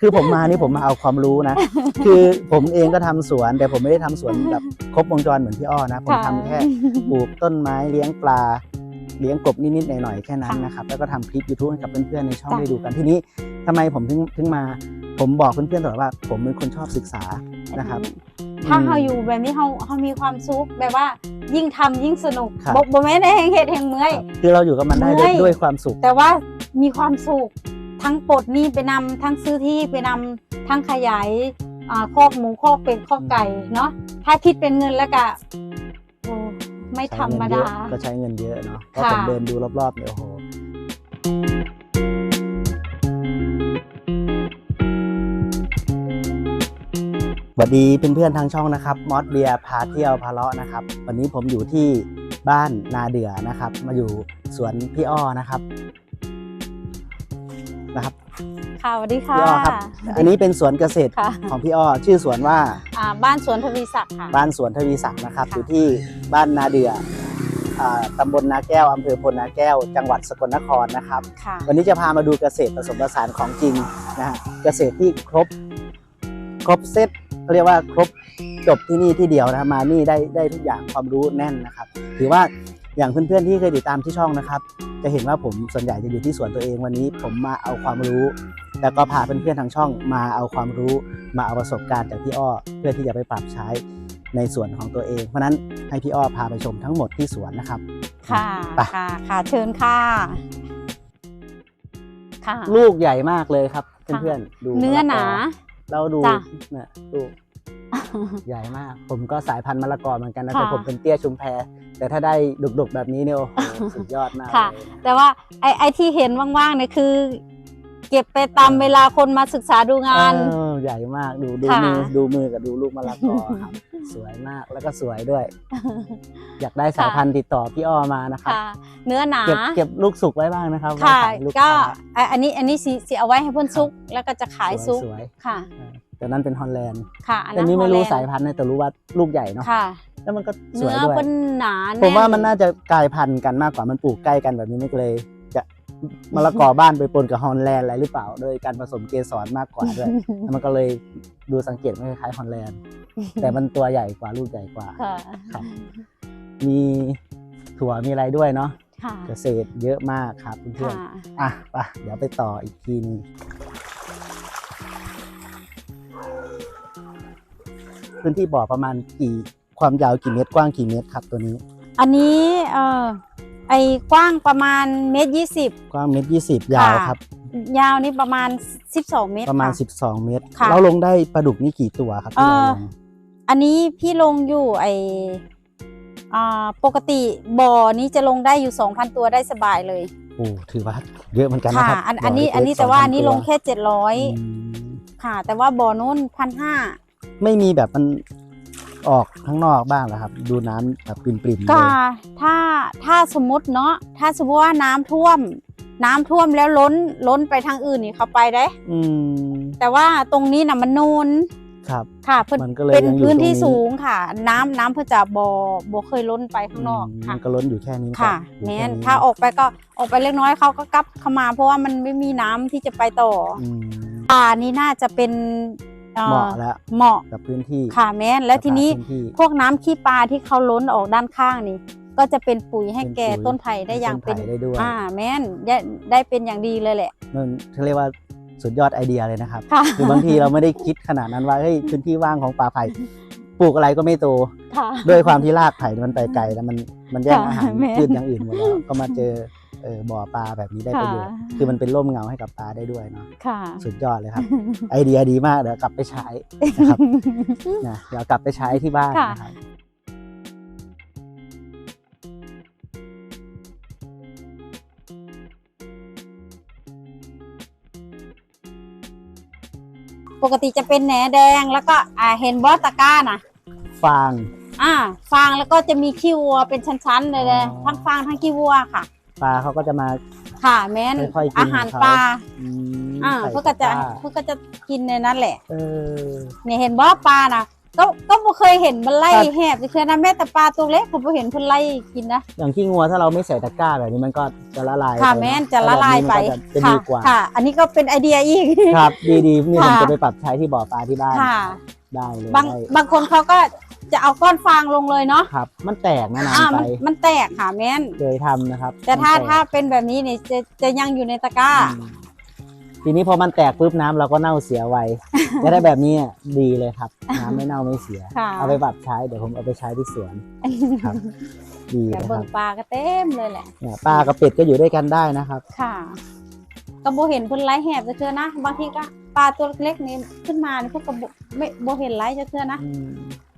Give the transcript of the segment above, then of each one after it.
คือผมมานี่ผมมาเอาความรู้นะ คือผมเองก็ทำสวน แต่ผมไม่ได้ทำสวนแบบครบวงจรเหมือนพี่อ้อนะ ผมทำแค่ปลูกต้นไม้เลี้ยงปลา เลี้ยงกบนิดๆหน่อยๆแค่นั้นค่ะนะครับ แล้วก็ทำคลิป YouTube ให้กับเพื่อนๆในช่องจ้ะได้ดูกันทีนี้ทำไมผมถึงถึงมา ผมบอกเพื่อนๆตลอดว่า ผมเป็นคนชอบศึกษานะครับถ้าอืมเขาอยู่แบบนี้เขาเขามีความสุขแบบว่ายิ่งทำยิ่งสนุกครับบอกบอกไม่ได้แหงเหตุแห่งเมื่อยคือเราอยู่กับมันได้ด้วยเมื่อยด้วยความสุข แต่ว่ามีความสุข ทั้งปลดหนี้ไปนำทั้งซื้อที่ไปนำทั้งขยายอ่าคอกหมูคอกเป็ดคอกไก่เนาะถ้าคิดเป็นเงินแล้วก็โอ้ไม่ธรรมดาก็ใช้เงินเยอะเนาะก็ค่ะผมเดินดูรอบๆเนี่ยโอ้โหสวัสดีเพื่อนๆทางช่องนะครับมอสเบียพาเที่ยวพาเลาะนะครับ วันนี้ผมอยู่ที่บ้านนาเดือนะครับ มาอยู่สวนพี่อ้อนะครับ นะครับค่ะสวัสดีค่ะพี่อ้อครับ อันนี้เป็นสวนเกษตรค่ะของพี่อ้อชื่อสวนว่าอ่าบ้านสวนทวีศักดิ์ค่ะ บ้านสวนทวีศักดิ์นะครับ ค่ะ อยู่ที่บ้านนาเดืออ่าตำบลนาแก้วอำเภอพลนาแก้ว จังหวัดสกลนครนะครับ ค่ะ วันนี้จะพามาดูเกษตรผสมผสานของจริงนะฮะเกษตรที่ครบครบเซตเขาเรียกว่าครบจบที่นี่ที่เดียวนะมานี่ได้ได้ทุกอย่างความรู้แน่นนะครับ ถือว่า อย่างเพื่อนๆที่เคยติดตามที่ช่องนะครับ จะเห็นว่าผมส่วนใหญ่จะอยู่ที่สวนตัวเองวันนี้ ผมมาเอาความรู้ แล้วก็พาเพื่อนๆทางช่องมาเอาความรู้ มาเอาประสบการณ์จากพี่อ้อ เพื่อที่จะไปปรับใช้ในสวนของตัวเอง เพราะฉะนั้นให้พี่อ้อพาไปชมทั้งหมดที่สวนนะครับ ค่ะไปค่ะค่ะเชิญค่ะค่ะ ลูกใหญ่มากเลยครับ เพื่อนๆดูเนื้อหนา เราดูจ้ะเนี่ยลูก ใหญ่มาก ผมก็สายพันธุ์มะละกอเหมือนกันนะแต่ค่ะผมเป็นเตี้ยชุมแพ แต่ถ้าได้ดุกๆแบบนี้เนี่ยโอ้โหสุดยอดมากค่ะ เลยแต่ว่าไอ้ไอ้ที่เห็นว่างๆเนี่ยคือ เก็บไปตามเวลาคนมาศึกษาดูงาน เออใหญ่มากดูดูค่ะ มือดูมือกับดูลูกมะละกอครับสวยมากแล้วก็สวยด้วย อยากได้สายพันธุ์ติดต่อพี่อ้อมานะครับ ค่ะ เนื้อหนา เก็บเก็บลูกสุกไว้บ้างนะครับไว้ค่ะขายลูกก็ค้า อะอันนี้อันนี้สีสีเอาไว้ให้เพื่อนซุก แล้วก็จะขายซุกสวยค่ะๆเออ แต่นั้นเป็นฮอลแลนด์ค่ะอันแต่นั้นนี้ไม่รู้ฮอลแลนด์สายพันธุ์นะแต่รู้ว่าลูกใหญ่เนาะค่ะ แล้วมันก็สเนื้วยอด้วยเพิ่นหนาผมแว่ามันน่าจะกลายพันธุ์กันมากกว่ามันปลูกใกล้กันแบบนี้ไม่เลย จะมะละกอบ้านไปปนกับฮอลแลนด์อะไรหรือเปล่า โดยการผสมเกสรมากกว่าด้วยแล้วมันก็เลยดูสังเกตไม่คล้ายฮอลแลนด์ แต่มันตัวใหญ่กว่าลูกใหญ่กว่า ค่ะครับ มีถั่วมีอะไรด้วยเนาะค่ะเกษตรเยอะมากครับเพื่อนค่ะ ๆอะไปเดี๋ยวไปต่ออีกทีนึง พื้นที่บ่อประมาณกี่ความยาวกี่เมตรกว้างกี่เมตรครับตัวนี้ อันนี้เอ่อไอ้กว้างประมาณเมตรยี่สิบกว้างเมตรยี่สิบยาวครับ ยาวนี่ประมาณ12เมตรประมาณค่12เมตรค่ะเราลงได้ปลาดุกนี่กี่ตัวครับที่เราเอ่อลงอันนี้พี่ลงอยู่ไออ่าปกติบ่อนี้จะลงได้อยู่2,000ตัวได้สบายเลยโอ้ถือว่าเยอะเหมือนกันนะค่ะครับอันอันนี้บ่อันนี้เล็กๆแต่ว่า2,000อันนี้ลงแค่อืม700ค่ะ แต่ว่าบ่อนู้นพันห้า ไม่มีแบบมันออกข้างนอกบ้างเหรอครับ ดูน้ำแบบปริ่มๆเลก็ยถ้าถ้าสมมติเนาะถ้าสมมติว่าน้ำท่วม น้ำท่วมแล้วล้นล้นไปทางอื่นนี่เขาไปได้ อืมแต่ว่าตรงนี้น่ะมันนูนครับ ค่ะเพิ่นมันก็เลยเป็นยังอยู่พื้นที่ตรงนี้ สูงค่ะ น้ำน้ำเพื่อจะบ่อบ่เคยล้นไปข้างนอกมค่ะ มันก็ล้นอยู่แค่นี้ค่ะอยู่แม้ค่นถ้าออกไปก็ออกไปเล็กน้อยเขาก็กลับเข้ามา เพราะว่ามันไม่มีน้ำที่จะไปต่อออืมป่านี้น่าจะเป็นอ่อ เหมาะแล้วเหมาะกับพื้นที่ค่ะแม้นแล้วทีนี้สภาพพื้ที่พวกน้ำขี้ปลาที่เขาล้นออกด้านข้างนี่ ก็จะเป็นปุ๋ยให้เป็นแก่ปุ๋ยต้นไผ่ได้อย่างเป็นต้นไผ่ได้ด้วยอ่าแม่นได้ได้เป็นอย่างดีเลยแหละมันเขาเรียกว่าสุดยอดไอเดียเลยนะครับค่ะคือบางทีเราไม่ได้คิดขนาดนั้นว่าเฮ้ยพื้นที่ว่างของป่าไผ่ปลูกอะไรก็ไม่โตค่ะด้วยความที่รากไผ่มันไปไกลแล้วมันมันแย่งค่ะอาหารแม่พืชอย่างอื่นหมดแล้วก็มาเจอ เออบ่อปลาแบบนี้ได้ประโยชน์ค่ะ คือมันเป็นร่มเงาให้กับปลาได้ด้วยเนาะค่ะ สุดยอดเลยครับ ไอเดียดีมากเดี๋ยวกลับไปใช้นะครับ นะเดี๋ยวกลับไปใช้ที่บ้านค่ะ นะครับปกติจะเป็นแหนแดงแล้วก็อ่าเห็นบอสตะกร้านะฟาง อ่าฟางแล้วก็จะมีขี้วัวเป็นชั้นๆเลยเลยอ๋อ ทั้งฟางทั้งขี้วัวค่ะ ปลาเขาก็จะมา ค่ะแม้นค่อยๆกินอาหารของเขาปลาอืมอ่าใส่เพื่อก็จะตะกร้าเพื่อก็จะกินในนั้นแหละ เออ เนี่ยเห็นบอสปลานะก็ก็บ่เคยเห็นมันไล่ครับ แหบจะคือนะแม่แต่ปลาตัวเล็กผมบ่เห็นเพิ่นไล่กินนะ อย่างขี้งัวถ้าเราไม่ใส่ตะกร้าแบบนี้มันก็จะละลายค่ะไปแม่นเนจะละลายไปแบบนี้มันก็จะจะค่ะดีกว่า ค่ะ อันนี้ก็เป็นไอเดียอีก ครับ ดีดีๆนี่ผมค่ะ จะไปปรับใช้ที่บ่อปลาที่บ้านค่ะ ได้เลยบางได้ บางคนเขาก็ จะเอาก้อนฟางลงเลยเนาะครับ มันแตกนะนาอ่านไปมันมันแตกค่ะแม่น เคยทำนะครับแต่ถ้ามันถ้าแตกเป็นแบบนี้เนี่ยจะจะยังอยู่ในตะกร้า อืมทีนี้พอมันแตกปุ๊บน้ำเราก็เน่าเสียไวจะได้แบบนี้อะดีเลยครับ น้ำไม่เน่าไม่เสีย ค่ะ เอาไปปรับใช้เดี๋ยวผมเอาไปใช้ที่สวนครับ ดีแต่นะคเบิ่รังบปลาก็เต็มเลยแหละ เนี่ยปลากับเป็ดก็อยู่ด้วยกันได้นะครับ ค่ะ ก็บ่เห็นเพิ่นไล่แหบจะเทื่อนะ บางทีก็ ปลาตัวเล็กๆนี่ขึ้นมานี่พวกก็บ่ไม่บ่เห็นไล่จะเทื่อนะอืม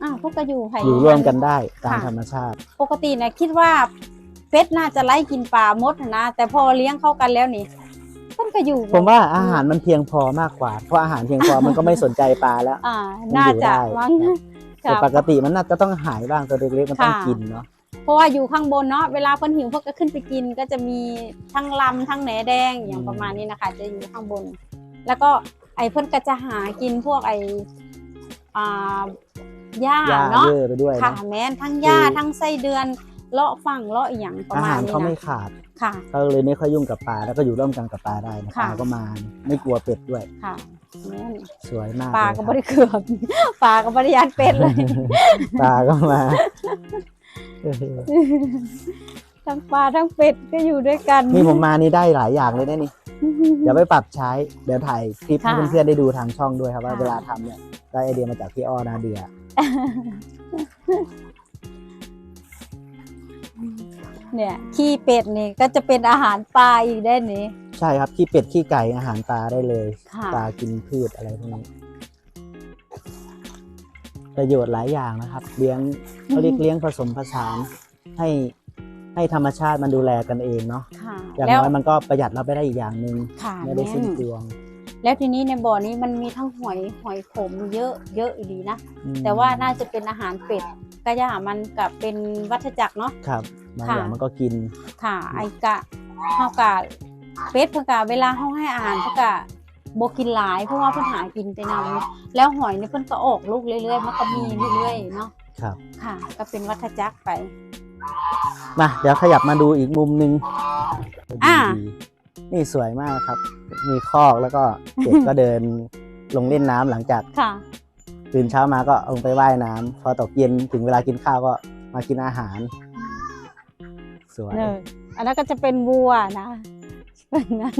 อ่าวพวกก็อยู่ไผอยู่ร่วมกันได้ตามค่ะธรรมชาติ ปกติเนี่ยคิดว่าเป็ดน่าจะไล่กินปลามดนะแต่พอเลี้ยงเข้ากันแล้วนี่เพิ่นก็อยู่ผมว่าอาหารมันเพียงพอมากกว่า เพราะอาหารเพียงพอมันก็ไม่สนใจปลาแล้ว อ่ามันน่าอยู่จะได้มั้งแต่ค่ะปกติมันน่าจะต้องหายบ้างตัวเล็กๆมันต้องค่ะกินเนาะเพราะว่าอยู่ข้างบนเนาะเวลาเพิ่นหิวพวกก็ขึ้นไปกิน ก็จะมีทั้งลำทั้งแหนแดงอย่างประมาณนี้นะคะ จะอยู่ข้างบน แล้วก็ ไอ้เพิ่นก็จะหากินพวกไอ้อ่าหญ้าหญ้าเนาะเยอะไปด้วยค่ะ นะ แม้นทั้งหญ้าคือ ทั้งไส้เดือนเลาะฝั่งเลาะอหย่างประอามาหาณรนี้เขาไม่นะขาดค่ะ เขาเลยไม่ค่อยยุ่งกับปลาแล้วก็อยู่ร่วมกันกับปลาได้นะปค่ะ ลาก็มาไม่กลัวเป็ดด้วย ค่ะแม่นสวยมากปลาเลยก็ครับบริเกือบปลาก็บริยานเป็ดเลย ปลาก็มา ทั้งปลาทั้งเป็ดก็อยู่ด้วยกันนี่ผมมานี่ได้หลายอย่างเลยนะนี่ เดี๋ยวไปปรับใช้ เดี๋ยวถ่ายคลิปให้ค่ะเพื่อนๆได้ดูทางช่องด้วยครับว่าค่ะเวลาทำเนี่ยได้ไอเดียมาจากพี่อ้อนาเดียเนี่ยขี้เป็ดนี่ก็จะเป็นอาหารปลาอีกได้นี่ใช่ครับขี้เป็ดขี้ไก่อาหารปลาได้เลยค่ะปลากินพืชอะไรพวกนี้ประโยชน์หลายอย่างนะครับ เลี้ยงเขาเรียกเลี้ยงผสมผสานให้ ให้ธรรมชาติมันดูแลกันเองเนาะค่ะอย่างแล้วน้อยมันก็ประหยัดเราไปได้อีกอย่างหนึ่งค่ะไม่ได้สิ้นเปลืองแล้วทีนี้ในบ่อนี้มันมีทั้งหอยหอยขมเยอะเยอะอีดีนะ อืมแต่ว่าน่าจะเป็นอาหารเป็ดกระยามันกับเป็นวัฏจักรเนาะ ครับบางค่ะอย่างมันก็กิน ค่ะไอกะเฮากะเป็ดเพิ่นกะเวลาเฮาให้อาหารเพิ่นกะบ่กินหลายเพราะว่าเพิ่นหากินไปนำแล้วหอยนี่เพิ่นก็ออกลูกเรื่อยๆมันก็มีเรื่อยๆเนาะครับ ค่ะ ก็เป็นวัฏจักรไป มาเดี๋ยวขยับมาดูอีกมุมหนึ่งอ่า ดีๆนี่สวยมากครับ มีคอกแล้วก็เด็กก็เดินลงเล่นน้ำหลังจากค่ะ ตื่นเช้ามาก็ลงไปว่ายน้ำพอตกเย็นถึงเวลากินข้าวก็มากินอาหาร สวย เนยอันนั้นก็จะเป็นวัวนะเป็นงั้น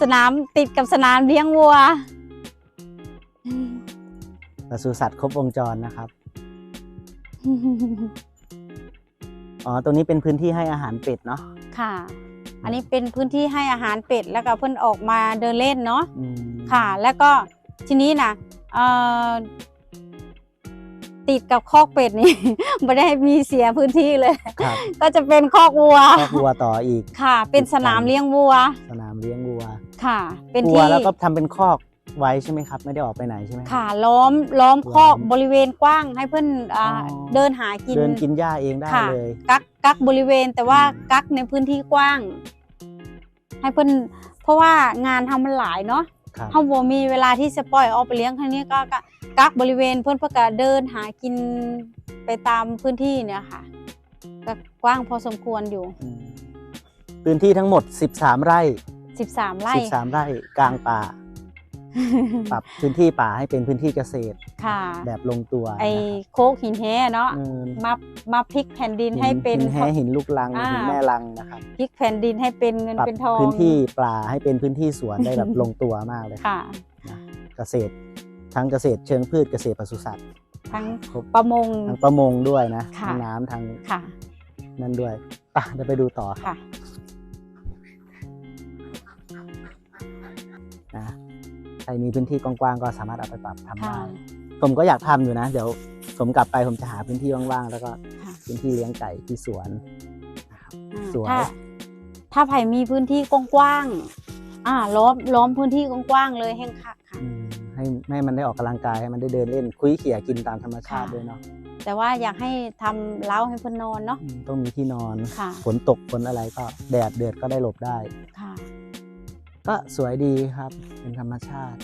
สนามติดกับสนามเลี้ยงวัว ปศุสัตว์ครบวงจรนะครับ อ๋อตรงนี้เป็นพื้นที่ให้อาหารเป็ดเนาะค่ะ อันนี้เป็นพื้นที่ให้อาหารเป็ดแล้วก็เพิ่นออกมาเดินเล่นเนาะอืมค่ะ แล้วก็ทีนี้นะเอ่อติดกับคอกเป็ดนี่ ไม่ได้มีเสียพื้นที่เลย ครับก็จะเป็นคอกวัวคอกวัวต่ออีก ค่ะ เป็นสนามเลี้ยงวัวสนามเลี้ยงวัวค่ะ เป็นวัวที่แล้วก็ทำเป็นคอก ไว้ใช่ไหมครับ ไม่ได้ออกไปไหนใช่ไหมครับ ค่ะล้อมล้อมคอกล้อมบริเวณกว้างให้เพื่อนอ่าอ๋อ เดินหากิน เดินกินหญ้าเองได้ค่ะ เลย กักกักบริเวณแต่ว่าอืมกักในพื้นที่กว้าง ให้เพื่อนเพราะว่างานทำมันหลายเนาะครับเฮาบ่มีเวลาที่จะปล่อยออกไปเลี้ยงครั้งนี้ก็ก็กักบริเวณเพื่อนเพื่อก็เดินหากินไปตามพื้นที่เนี่ยค่ะก็กว้างพอสมควรอยู่อืมพื้นที่ทั้งหมด 13 ไร่ 13 ไร่ 13 ไร่กลางป่า ปรับพื้นที่ป่าให้เป็นพื้นที่เกษตรค่ะ แบบลงตัวไอ้นะครับโคกหินแห่เนาะเออมามาพลิกแผ่นดินให้เป็นหินแห้หินลูกลังอ่าหินแม่ลังนะครับพลิกแผ่นดินให้เป็นเงินปรับเป็นทองพื้นที่ปลาให้เป็นพื้นที่สวนได้แบบลงตัวมากเลยค่ะเกษตรทั้งเกษตรเชิงพืชเกษตรปศุสัตว์ทั้งครบประมงทั้งประมงด้วยนะค่ะทั้งน้ำทั้งค่ะนั่นด้วยป่ะเดี๋ยวไปดูต่อครับค่ะนะ ใครมีพื้นที่กว้างๆก็สามารถเอาไปปรับทำค่ะได้ผมก็อยากทำอยู่นะ เดี๋ยวผมกลับไปผมจะหาพื้นที่ว่างๆ แล้วก็ค่ะพื้นที่เลี้ยงไก่ที่สวนอ่าสวยถ้าถ้าไผ่มีพื้นที่กว้างๆอ่าล้อมล้อมพื้นที่กว้างๆเลยแห่งคักค่ะอืมให้ให้มันได้ออกกำลังกายให้มันได้เดินเล่น คุยเขี่ยกินตามธรรมชาติค่ะด้วยเนาะแต่ว่าอยากให้ทำเล้าให้เพิ่นนอนเนาะอืมต้องมีที่นอนค่ะฝนตกฝนอะไรก็แดดเดือดก็ได้หลบได้ค่ะ ก็สวยดีครับ เป็นธรรมชาติ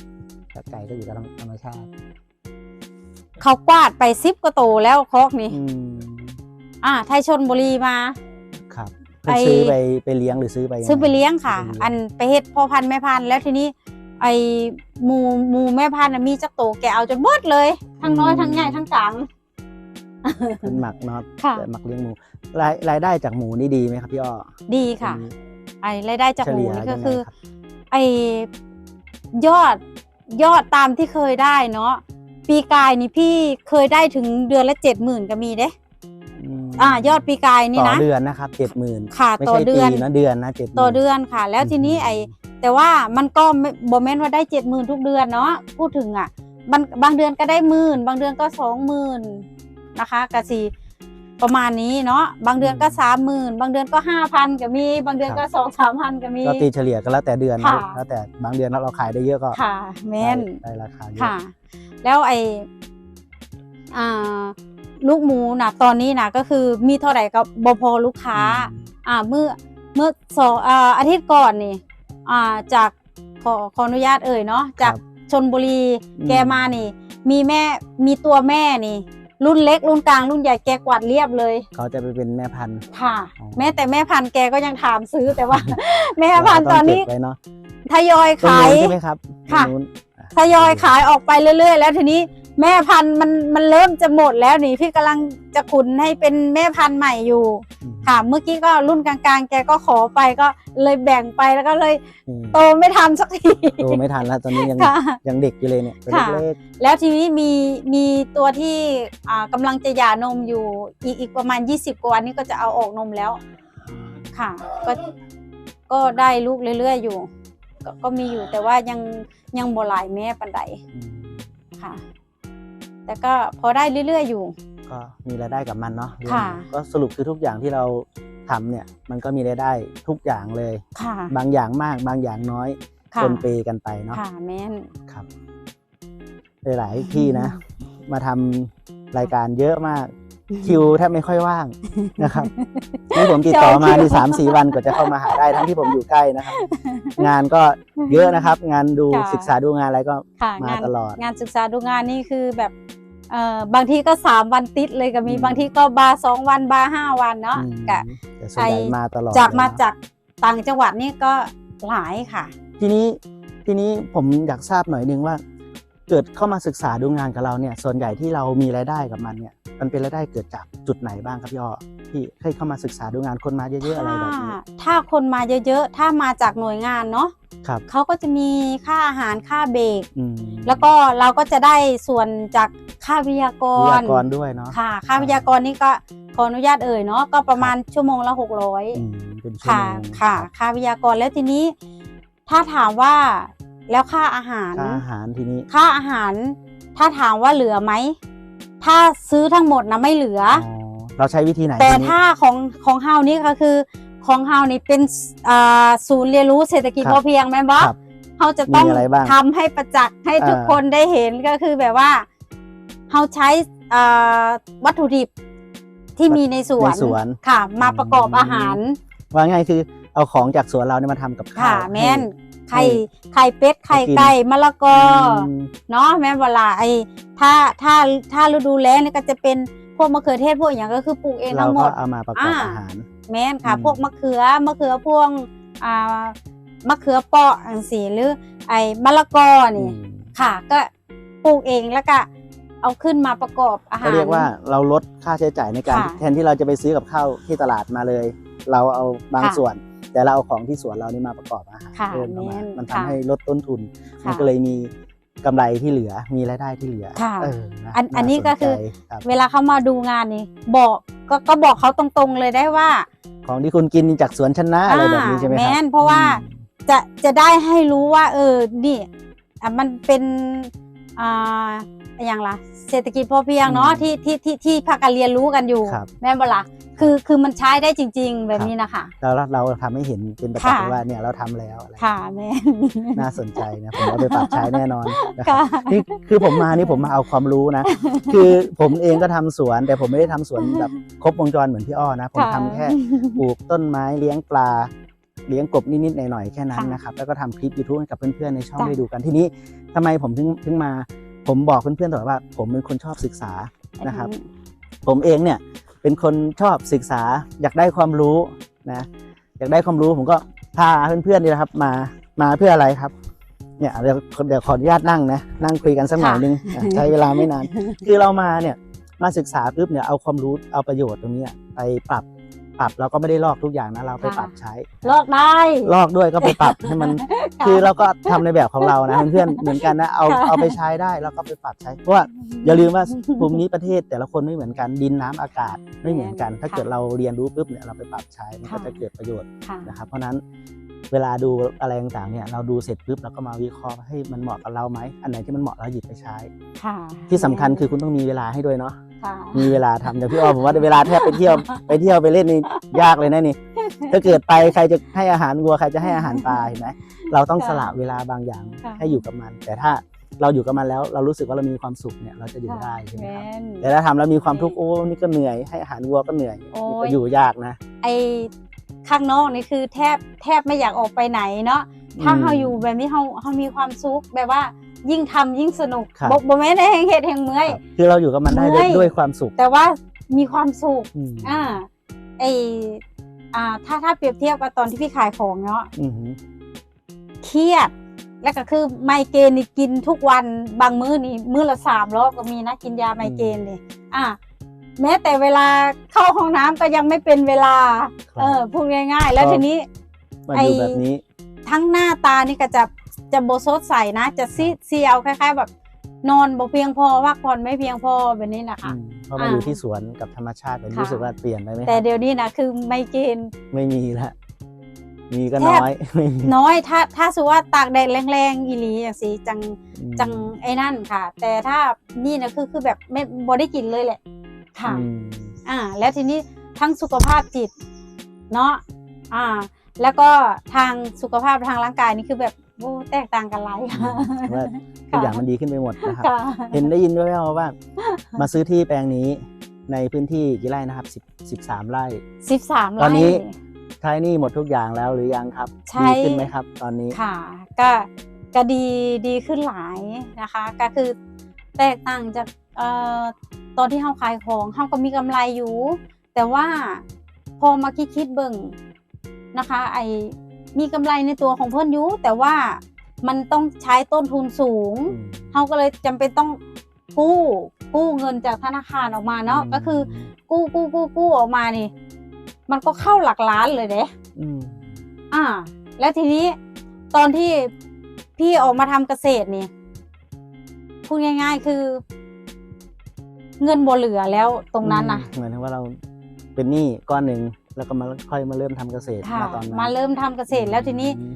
แต่ไก่ก็อยู่กับธรรมชาติ เขากวาดไปซิบกว่าโตแล้วคอกนี้อืมอ่า ไทยชนบุรีมา ครับไอ้เพิ่งซื้อไปไปเลี้ยงหรือซื้อไปงงซื้อไปเลี้ยงค่ะซื้ไปเลี้ยงอันไปเฮ็ดพ่อพันธุ์แม่พันธุ์แล้วทีนี้ ไอหมูหมูแม่พันธุ์น่ะมีจักโตแกเอาจนเบิดเลย ทั้งน้อยทั้งใหญ่ทั้งกลาง เป็นหมักเนาะค่ะ แต่หมักเลี้ยงหมูรายรายได้จากหมูนี่ดีไหมครับพี่อ้อดีค่ะดีไอรายได้จากเฉหมูลี่ยนี่ยัก็งไงคือครับ ไอยอดยอดตามที่เคยได้เนาะปีกายนี่พี่เคยได้ถึงเดือนละเจ็ดหมื่นก็มีเด้มอ่ายอดปีกายนี่ต่อนะเดือนนะครับเจ็ดหมื่นค่ะไม่ต่อใช่เดืปีอน นะเดือนนะเจ็ด ต่อเดือนค่ะ แล้วทีนี้ไอแต่ว่ามันก็ไม่บ่แม่นว่าได้เจ็ดหมื่นทุกเดือนเนาะพูดถึงอะบางบางเดือนก็ได้หมื่นบางเดือนก็สองหมื่นนะคะกะสี ประมาณนี้เนาะบางเดือนก็สามหมื่นบางเดือนก็ห้าพันก็มี บางเดือนก็สองสามพันก็มี ก็ตีเฉลี่ยก็แล้วแต่เดือนนะค่ะ แล้วแต่บางเดือนเราขายได้เยอะก็ค่ะแม่นได้ได้ราคาเยอะ ค่ะ แล้วไออ่าลูกหมูนะตอนนี้นะก็คือมีเท่าไหร่ก็บพอลูกค้า อ่าเมื่อเมื่อสองอ่าอาทิตย์ก่อนนี่อ่าจากขอขออนุญาตเอ่ยเนาะจากชนบุรีอืม แกมานี่ มีแม่มีตัวแม่นี่ รุ่นเล็กรุ่นกลางรุ่นใหญ่แกกวาดเรียบเลย เขาจะไปเป็นแม่พันธุ์ ค่ะ อ๋อ แม้แต่แม่พันธุ์แกก็ยังถามซื้อแต่ว่า แม่พันธุ์ตอนนี้เราก็งเก็บไว้เนาะทยอยตรงขายนู้นใช่ไหมครับค่ะตรงนู้น ทยอยขายออกไปเรื่อย ๆ แล้วทีนี้ แม่พันธุ์มันมันเริ่มจะหมดแล้วนี่พี่กำลังจะขุนให้เป็นแม่พันธุ์ใหม่อยู่อืมค่ะ เมื่อกี้ก็รุ่นกลางๆ แกก็ขอไปก็เลยแบ่งไปแล้วก็เลยอืมโตไม่ทันสักที โตไม่ทันแล้วตอนนี้ยังค่ะยังเด็กอยู่เลยเนี่ยตัวค่ะ เล็กแล้วทีนี้มีมีตัวที่อ่ากำลังจะหย่านมอยู่อีกอีกประมาณ 20 กว่าวันนี้ก็จะเอาออกนมแล้ว ค่ะ ก็ก็ได้ลูกเรื่อยๆอยู่ ก็ก็มีอยู่แต่ว่ายังยังบ่หลายแม่ปันใดๆอืมค่ะ แต่ก็พอได้เรื่อยๆอยู่ ก็มีรายได้กับมันเนาะค่ะ ก็สรุปคือทุกอย่างที่เราทำเนี่ยมันก็มีรายได้ทุกอย่างเลย ค่ะบางอย่างมากบางอย่างน้อยค่ะปนเปกันไปเนาะค่ะแม่น ครับหลายๆที่นะ มาทำรายการเยอะมาก คิวแทบไม่ค่อยว่างนะครับนี่ผมติดต่อมาที่สามสี่วันกว่าจะเข้ามาหาได้ทั้งที่ผมอยู่ใกล้นะครับ งานก็เยอะนะครับ งานดูค่ะศึกษาดูงานอะไรก็ค่ะมางานตลอด งานศึกษาดูงานนี่คือแบบเอ่อบางทีก็สามวันติดเลยก็มีอืมบางทีก็บาร์สองวันบาร์ห้าวันเนาะอืมกะแต่ส่วนใหญ่ไอ้มาตลอดจากเลยมาเนอะจากต่างจังหวัดนี่ก็หลายค่ะ ทีนี้ทีนี้ผมอยากทราบหน่อยนึงว่า เกิดเข้ามาศึกษาดูงานกับเราเนี่ยส่วนใหญ่ที่เรามีรายได้กับมันเนี่ยมันเป็นรายได้เกิดจากจุดไหนบ้างครับพี่อ้อที่ให้เข้ามาศึกษาดูงานคนมาเยอะๆอะไรแบบนี้ถ้าถ้าคนมาเยอะๆ ถ้ามาจากหน่วยงานเนาะครับเขาก็จะมีค่าอาหารค่าเบรกอืมแล้วก็เราก็จะได้ส่วนจากค่าวิทยากวิทรยากรด้วยเนาะค่ะ ค่าวิทยากรนี่ก็ขออนุญาตเอ่ยเนาะก็ประมาณชั่วโมงละหกร้อยอืมเป็นชั่วค่ะโมงค่ะรับค่าวิทยากรแล้วทีนี้ ถ้าถามว่า แล้วค่าอาหาร ค่าอาหารทีนี้ ค่าอาหาร ถ้าถามว่าเหลือไหม ถ้าซื้อทั้งหมดนะไม่เหลืออ๋อเราใช้วิธีไหน แต่ทีนี้ถ้าของของเฮานี่ก็คือ ของเฮานี่เป็นอ่าศูนย์เรียนรู้เศรษฐกิจครับพอเพียงแม่นบ่ครับเฮาจะต้องมีอะไรบ้างทำให้ประจักษ์ให้ทุกอ่าคนได้เห็นก็คือแบบว่าเฮาใช้อ่าวัตถุดิบที่มีในสวนในสวนค่ะ มาประกอบอาหาร ว่าง่ายคือเอาของจากสวนเราเนี่ยมาทำกับข้าค่ะวแม่นให้ ไข่ไข่เป็ดไข่ให้กินไก่มะละกออมเนาะแม่นเวลาไอ้ถ้าถ้าถ้าฤดูแล้งเนี่ยก็จะเป็นพวกมะเขือเทศพวกอย่างก็คือปลูกเองเราทั้งหมก็ด เอามาประกอบอ่า อาหาร แม่นค่ะ อืม พวกมะเขือมะเขือพวงอ่ามะเขือเปาะอังสีหรือ ไอ้มะละกอนี่ อืมค่ะก็ปลูกเองแล้วก็เอาขึ้นมาประกอบอาหาร ก็เรียกว่าเราลดค่าใช้จ่ายในการค่ะแทนที่เราจะไปซื้อกับข้าวที่ตลาดมาเลย เราเอาบางค่ะ ส่วน แต่เราเอาของที่สวนเรานี่มาประกอบอาหารค่ะเพิ่มเข้ามาแม่นมันทำค่ะให้ลดต้นทุน ค่ะมันก็เลยมีกำไรที่เหลือมีรายได้ที่เหลือค่ะเออนะอันอันนี้ก็คือาสนใจรับเวลาเขามาดูงานนี่บอกก็ก็บอกเขาตรงๆเลยได้ว่าของที่คุณกินจากสวนชนะอะไรแบบนี้ใช่ไหมครับแม่นเพราะว่าอืม จะจะได้ให้รู้ว่า เออนี่อะมันเป็นอ่า อย่างละเศรษฐกิจพอเพียงเนาะอืมที่ที่ที่ที่พากันเรียนรู้กันอยู่ ครับแม่นบละคือคือมันใช้ได้จริง ๆ แบบนี้นะคะแล้วเราเราทำให้เห็นเป็นประจักษ์ค่ะ ว่าเนี่ยเราทำแล้วอะไรค่ะแม่นน่าสนใจนะผมเอาไปปรับใช้แน่นอนนะคค่ะรับนี่คือผมมานี่ผมมาเอาความรู้นะ คือผมเองก็ทำสวน แต่ผมไม่ได้ทำสวนแบบครบวงจรเหมือนพี่อ้อนะ ผมทำแค่ ปลูกต้นไม้เลี้ยงปลา เลี้ยงกบนิดๆหน่อยๆแค่นั้นค่ะนะครับ แล้วก็ทำคลิป YouTube ให้กับเพื่อนๆ ในช่องจ้ะ ได้ดูกันทีนี้ทำไมผมถึงถึงมา ผมบอกเพื่อนๆตลอดว่า ผมเป็นคนชอบศึกษานะครับ ผมเองเนี่ยเป็นคนชอบศึกษา อยากได้ความรู้นะอยากได้ความรู้ผมก็พาเพื่อนๆนี่แหละครับมามาเพื่ออะไรครับเนี่ยเดี๋ยวเดี๋ยวขออนุญาตนั่งนะนั่งคุยกันสักหน่อยนึงอะใช้เวลาไม่นาน คือเรามาเนี่ยมาศึกษาปุ๊บเนี่ยเอาความรู้เอาประโยชน์ตรงเนี้ยไปปรับ ปรับเราก็ไม่ได้ลอกทุกอย่างนะเราไปปรับใช้ ลอกได้ ลอกด้วยก็ไปปรับให้มัน คือเราก็ทำในแบบของเรานะเพื่อนๆเหมือนกันนะเอาค่ะเอาไปใช้ได้แล้วก็ไปปรับใช้เพราะว่าอย่าลืมว่าภูมิประเทศแต่ละคนไม่เหมือนกันดินน้ำอากาศไม่เหมือนกัน ถ้าเกิดเราเรียนรู้ปุ๊บเนี่ยเราไปปรับใช้มันก็จะเกิดประโยชน์ค่ะนะครับ เพราะฉะนั้นเวลาดูอะไรต่างๆเนี่ยเราดูเสร็จปุ๊บเราก็มาวิเคราะห์ให้มันเหมาะกับเราไหมอันไหนที่มันเหมาะเราหยิบไปใช้ค่ะที่สำคัญคือคุณต้องมีเวลาให้ด้วยเนาะค่ะ มีเวลาทำอย่างพี่อ้อมผมว่าเวลาแทบไปเที่ยวไปเที่ยวไปเล่นนี่ยากเลยนะนี่ ถ้าเกิดไปใครจะให้อาหารวัวใครจะให้อาหารปลาเห็นไหมเราต้องสละเวลาบางอย่างค่ะให้อยู่กับมัน แต่ถ้าเราอยู่กับมันแล้วเรารู้สึกว่าเรามีความสุขเนี่ยเราจะอยู่ได้ใช่ไหมแมครับนแต่ถ้าทำแล้วมีความทุกข์โอ้นี่ก็เหนื่อยให้อาหารวัวก็เหนื่อยโอ้ยนี่ก็อยู่ยากนะ ไอข้างนอกนี่คือแทบแทบไม่อยากออกไปไหนเนาะถ้าอืมเราอยู่แบบนี้เราเรามีความสุขแบบว่า ยิ่งทำยิ่งสนุกครับบอกบอกแม่นแห่งเหตุแห่งเมื่อยครับคือเราอยู่กับมันได้ด้วยเมื่อย ด้วยความสุขแต่ว่ามีความสุขอืมอ่าไออ่าถ้าถ้าเปรียบเทียบกับตอนที่พี่ขายของเนาะอือหือเครียด แล้วก็คือไมเกรนนี่กินทุกวันบางมื้อนี่มื้อละสามรอบก็มีนะกินยาไมเกรนนี่อ่า แม้แต่เวลาเข้าห้องน้ำก็ยังไม่เป็นเวลา ครับ เออพูดง่ายๆ แล้วก็ทีนี้มาอยู่ไอ้ แบบนี้ ทั้งหน้าตานี่ก็จะ จะโบโซดใสนะ จะซีดเซียวคล้ายๆ แบบนอนบ่เพียงพอพักผ่อนไม่เพียงพอแบบนี้นะคะอืมพอมาอยู่ที่สวนกับธรรมชาติแบบนี้ค่ะ รู้สึกว่าเปลี่ยนไปไหมแต่เดี๋ยวนี้นะคือไมเกรน ไม่มีละมีก็แทบน้อยไม่มีน้อยถ้าถ้าสมมุติว่าตากแดดแรงๆอีหลีอย่างสีจังอืมจังไอ้นั่นค่ะ แต่ถ้านี่นะคือคือแบบไม่บ่ได้กินเลยแหละ ค่ะ อืมอ่า แล้วทีนี้ทั้งสุขภาพจิต เนาะอ่า แล้วก็ทางสุขภาพทางร่างกายนี่คือแบบ โอ้แตกต่างกันหลายค่ะ ว่าทุกอย่างมันดีขึ้นไปหมดนะครับ ค่ะเห็นได้ยินด้วยว่าว่า มาซื้อที่แปลงนี้ในพื้นที่กี่ไร่นะครับสิบสิบสามไร่ สิบสามตอนไร่นี้ใช้หนี่หมดทุกอย่างแล้วหรือยังครับใช้ดีขึ้นไหมครับ ตอนนี้ ค่ะก็ก็ดีดีขึ้นหลายนะคะ ก็คือแตกต่างจากเอ่อตอนที่เฮาขายของเฮาก็มีกำไรอยู่ แต่ว่าพอมาคิดคิดๆเบิ่งนะคะ ไอ มีกำไรในตัวของเพิ่นอยู่แต่ว่ามันต้องใช้ต้นทุนสูงอืมเขาก็เลยจำเป็นต้องกู้กู้เงินจากธนาคารออกมาเนาะก็คือ กู้กู้กู้กู้ออกมานี่ มันก็เข้าหลักล้านเลยเด้อืมอ่า แล้วทีนี้ตอนที่พี่ออกมาทำเกษตรนี่พูดง่าย ๆ คือ เงินบ่เหลือแล้วตรงนั้นนะเหมือนว่าเราเป็นหนี้ก้อนหนึ่ง แล้วก็มาค่อยมาเริ่มทำเกษตรค่ะมาตอนนั้นมาเริ่มทำเกษตรแล้วทีนี้อืม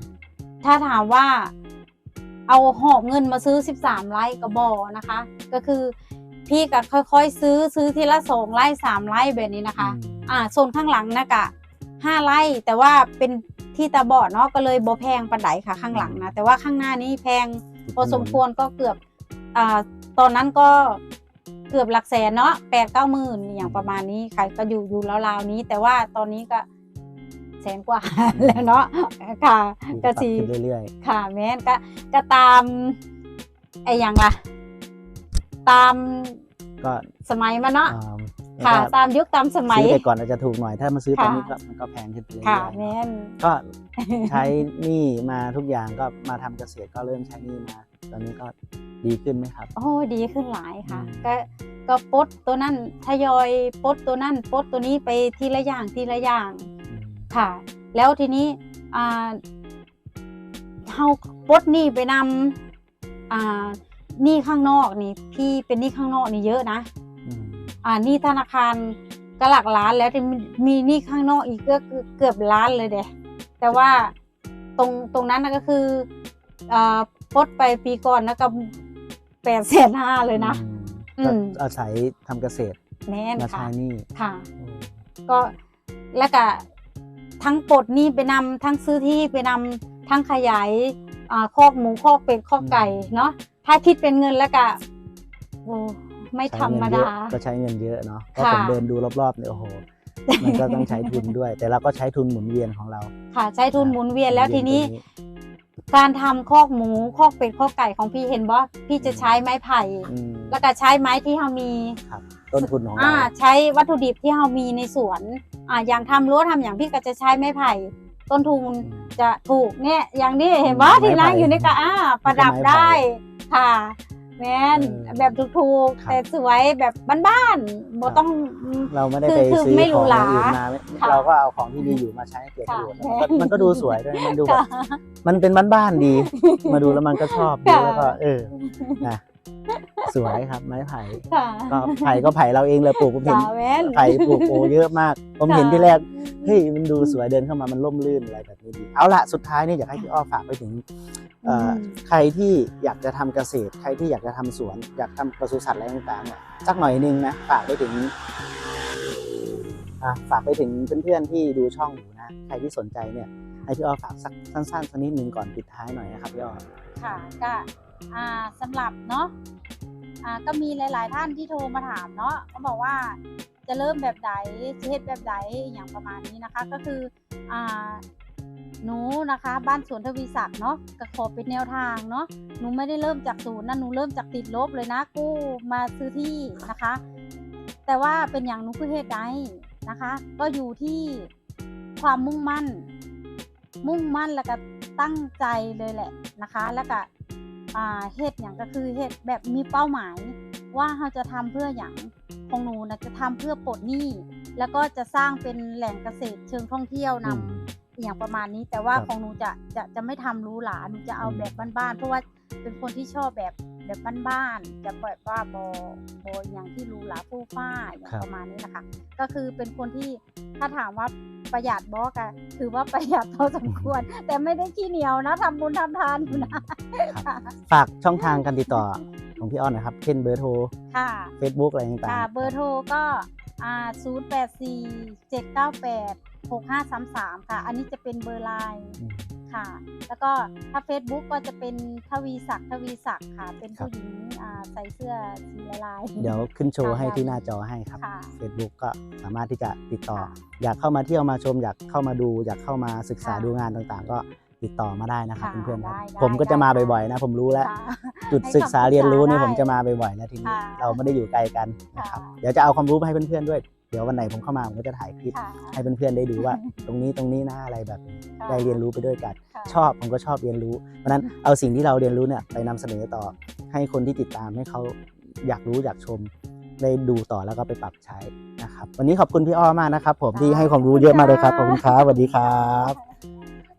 ถ้าถามว่า เอาหอบเงินมาซื้อ 13 ไร่กระบอนะคะ ก็คือพี่ก็ค่อยๆ ซื้อซื้อทีละสองไร่สามไร่แบบนี้นะคะ อ่าโซนข้างหลังนะกะห้าไร่แต่ว่าเป็นที่ตาบอดเนาะก็เลยบ่แพงปันไดค่ะข้างหลังนะแต่ว่าข้างหน้านี้แพงพอสมควรก็เกือบอ่าตอนนั้นก็ เกือบหลักแสนเนาะแปดเก้าหมื่นอย่างประมาณนี้ค่ะก็อยู่อยู่ราวๆนี้ แต่ว่าตอนนี้ก็แสนกว่าแล้วเนาะค่ะมีก็ปรับสีขึ้นเรื่อยค่ะแม่นก็ก็ตามไอ้หยังล่ะ ตามๆก็สมัยมาเนาะอ่าค่ะแล้วก็ตามยุคตามสมัยซื้อไปก่อนอาจจะถูกหน่อยถ้ามาซื้อตอนนี้ค่ะก็มันก็แพงขึ้นไปเรื่อยค่ะๆแม่นก็ใช้หนี้มาทุกอย่างก็มาทำเกษตรก็เริ่มใช้หนี้มา ตอนนี้ก็ดีขึ้นไหมครับ โอ้ดีขึ้นหลายค่ะ อืม ก็ก็ปลดตัวนั่นทยอยปลดตัวนั่นปลดตัวนี้ไปทีละอย่างทีละอย่างอืมค่ะ แล้วทีนี้อ่าเฮาปลดหนี้ไปนำอ่าหนี้ข้างนอกนี่พี่เป็นหนี้ข้างนอกนี่เยอะนะ อืมอ่าหนี้ธนาคารก็หลักล้านแล้วที่มีมีหนี้ข้างนอกอีกก็คือเกือบล้านเลยเด้แต่ว่าตรงตรงนั้นนะก็คืออ่า ปลดไปปีก่อนนะก็แปดแสนห้าเลยนะ อืมอืมก็อาศัยทำเกษตรแม่นมาค่ะ ใช้หนี้ค่ะโอ้ก็แล้วก็ทั้งปลดหนี้ไปนำทั้งซื้อที่ไปนำทั้งขยายอ่าคอกหมูคอกเป็ดคอกไก่เนาะถ้าคิดเป็นเงินแล้วก็โอ้ไม่ธรรมใช้เงินเยดาอะก็ใช้เงินเยอะเนาะเพราะค่ะ ผมเดินดูรอบๆเนี่ยโอ้โห มันก็ต้องใช้ทุนด้วย แต่เราก็ใช้ทุนหมุนเวียนของเราค่ะ ใช้ทุนหมุนเวียนแล้วทีนี้ การทำคอกหมูคอกเป็ดคอกไก่ของพี่เห็นบ่พี่จะใช้ไม้ไผ่ อืมแล้วก็ใช้ไม้ที่เรามีต้นทุนของเราอ่าใช้วัตถุดิบที่เรามีในสวนอ่าอย่างทำรั้วทำอย่างพี่ก็จะใช้ไม้ไผ่ ต้นทุน จะถูกเนี่ยอย่างนี้เห็นบ่ไม้ไผ่ที่นั่งอยู่ในกะอ่าประดับไม้ไผ่ ได้ค่ะ แม่นเออแบบถูกครับๆแต่สวยแบบบ้านๆบ่ต้อง เราไม่ได้คือไปคือซื้อไม่หรูของหราอย่างอื่นมาไม่ค่ะเราก็เอาของที่มีอยู่มาใช้ให้เกิดประโยชน์ค่ะมันก็มันก็ดูสวยด้วย มันดูแบบค่ะมันเป็นบ้านๆดี มาดูแล้วมันก็ชอบดูค่ะ แล้วก็เออนะสวยครับไม้ไผ่ค่ะก็ไผ่ก็ไผ่เราเองเลยปลูกผมเห็นค่ะแม่นไผ่ปลูกโอเยอะมาก ผมค่ะเห็นที่แรก เฮ้ยมันดูสวยเดินเข้ามามันร่มรื่นอะไรแบบนี้ดี เอาละสุดท้ายเนี่ยอยากให้พี่อ้อฝากไปถึงเอ่ออม ใครที่อยากจะทำเกษตร ใครที่อยากจะทำสวน อยากทำปศุสัตว์อะไรต่างๆเนี่ยสักหน่อยนึงนะฝากไปถึงอะฝากไปถึงเพื่อนๆที่ดูช่องอยู่นะ ใครที่สนใจเนี่ยให้พี่อ้อฝากสักสั้นๆสักนิดนึงก่อนปิดท้ายหน่อยนะครับพี่อ้อค่ะก็อ่าสำหรับเนาะอ่าก็มีหลาย ๆ ท่านที่โทรมาถามเนาะก็บอกว่าจะเริ่มแบบใดจะเฮ็ดแบบใดอย่างประมาณนี้นะคะ ก็คืออ่า หนูนะคะ บ้านสวนทวีศักดิ์เนาะก็ขอเป็นแนวทางเนาะหนูไม่ได้เริ่มจากศูนย์นะหนูเริ่มจากติดลบเลยนะกู้มาซื้อที่นะคะ แต่ว่าเป็นอย่างหนูคือเหตุใดนะคะ ก็อยู่ที่ความมุ่งมั่น มุ่งมั่นแล้วก็ตั้งใจเลยแหละนะคะ แล้วก็อ่าเฮ็ดอย่างก็คือเฮ็ดแบบมีเป้าหมายว่าเราจะทำเพื่ออย่างของหนูนะจะทำเพื่อปลดหนี้ แล้วก็จะสร้างเป็นแหล่งเกษตรเชิงท่องเที่ยวนำอืมอย่างประมาณนี้ แต่ว่าครับของหนูจะจะจะไม่ทำหรูหราหนูจะเอาอืมแบบบ้านๆเพราะว่าเป็นคนที่ชอบแบบแบบบ้านๆจะแบบว่าบอบออย่างที่หรูหราฟู่ฟ้าอย่างประมาณนี้นะคะ ก็คือเป็นคนที่ถ้าถามว่าประหยัดบอกอะถือว่าประหยัดพอสมควร แต่ไม่ได้ขี้เหนียวนะทำบุญทำทานอยู่นะฝากช่องทางการติดต่อของพี่อ้อหนะครับ เช่นเบอร์โทรค่ะ Facebook อะไรต่างค่ะๆเบอร์โทรก็ อ่า0 8 4 7 9 8 6 5 3 3ค่ะ อันนี้จะเป็นเบอร์ไลน์อืมค่ะ แล้วก็ถ้า Facebook ก็จะเป็นทวีศักดิ์ทวีศักดิ์ค่ะ เป็นครับผู้หญิงอ่าใส่เสื้อสีลายๆเดี๋ยวขึ้นโชว์ค่ะให้ที่หน้าจอให้ครับค่ะ Facebook ก็สามารถที่จะติดต่อค่ะอยากเข้ามาเที่ยวมาชม อยากเข้ามาดู อยากเข้ามาศึกษาค่ะดูงานต่างๆ ก็ ติดต่อมาได้นะครับค่ะเพื่อนๆครับได้ได้ผมก็จะมาได้บ่อยๆนะ ผมรู้แล้วค่ะจุดให้ศึกษาคำปรึกษาเรียนรู้นี่ได้ผมจะมาบ่อยๆแล้วทีนี้ค่ะเราไม่ได้อยู่ไกลกันนะครับค่ะ เดี๋ยวจะเอาความรู้มาให้เพื่อนๆด้วย เดี๋ยววันไหนผมเข้ามาผมก็จะถ่ายคลิปค่ะให้เพื่อนๆได้ดูว่า ตรงนี้ตรงนี้นะอะไรแบบนี้ค่ะได้เรียนรู้ไปด้วยกัน ค่ะ ชอบผมก็ชอบเรียนรู้ เพราะฉะนั้นเอาสิ่งที่เราเรียนรู้เนี่ยไปนำเสนอต่อให้คนที่ติดตามให้เขาอยากรู้อยากชมได้ดูต่อแล้วก็ไปปรับใช้นะครับ วันนี้ขอบคุณพี่อ้อมากนะครับ ผมที่ให้ความรู้เยอะมากเลยครับขอบคุณครับสวัสดีครับ